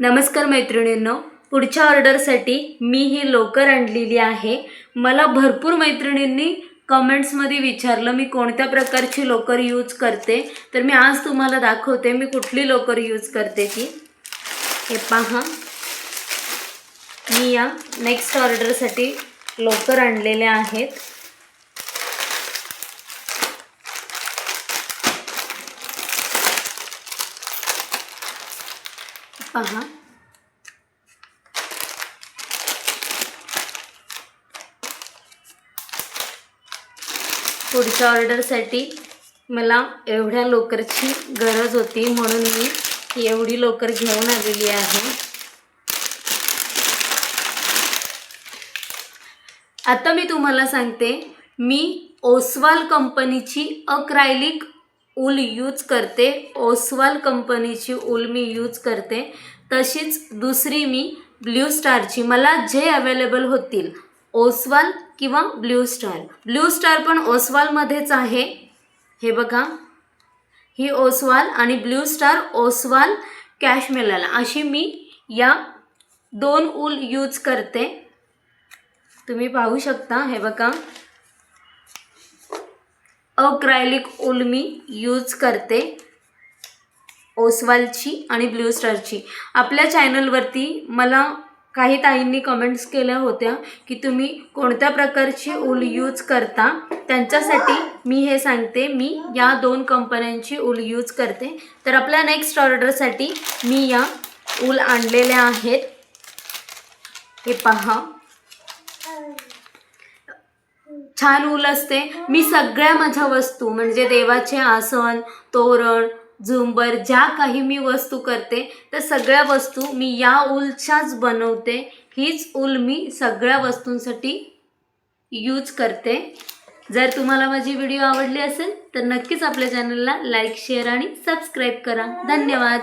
नमस्कार मैत्रिणींनो पुढच्या ऑर्डरसाठी मी ही लोकर आणलेली आहे. मला भरपूर मैत्रिणींनी कमेंट्समध्ये विचारलं मी कोणत्या प्रकारची लोकर यूज करते? तर मी आज तुम्हाला दाखवते मी कुठली लोकर यूज करते ती. हे पहा. मी या नेक्स्ट ऑर्डरसाठी लोकर आणलेल्या आहेत. पहा. पुढच्या ऑर्डरसाठी मला एवढ्या लोकरची गरज होती म्हणून मी एवढी लोकर घेऊन आलेली आहे. आता मी तुम्हाला सांगते मी ओसवाल कंपनीची अक्रायलिक ऊल यूज करते ओसवाल कंपनीची ऊल मी यूज करते. तशीच दुसरी मी ब्ल्यू स्टारची मला जे अवेलेबल होतील ओसवाल किंवा ब्ल्यू स्टार. ब्ल्यू स्टार पण ओसवालमध्येच आहे. हे बघा. ही ओसवाल आणि ब्ल्यू स्टार ओसवाल मिळाला अशी मी या दोन ऊल यूज करते. तुम्ही पाहू शकता. हे बघा. अक्रायलिक ऊल मी यूज करते. ओसवालची आणि ब्ल्यू स्टारची. आपल्या चॅनलवरती मला काही ताईंनी कमेंट्स केल्या होत्या की तुम्ही कोणत्या प्रकारची ऊल यूज करता? त्यांच्यासाठी मी हे सांगते. मी या दोन कंपन्यांची ऊल यूज करते. तर आपल्या नेक्स्ट ऑर्डरसाठी मी या ऊल आणलेल्या आहेत. हे पहा. छान ऊल असते. मी सगळ्या माझ्या वस्तू म्हणजे देवाचे आसन तोरण झुंबर ज्या काही मी वस्तू करते त्या सगळ्या वस्तू मी या ऊलच्याच बनवते. हीच ऊल मी सगळ्या वस्तूंसाठी यूज करते. जर तुम्हाला माझी व्हिडिओ आवडली असेल तर नक्कीच आपल्या चॅनलला लाईक शेअर आणि सबस्क्राईब करा. धन्यवाद.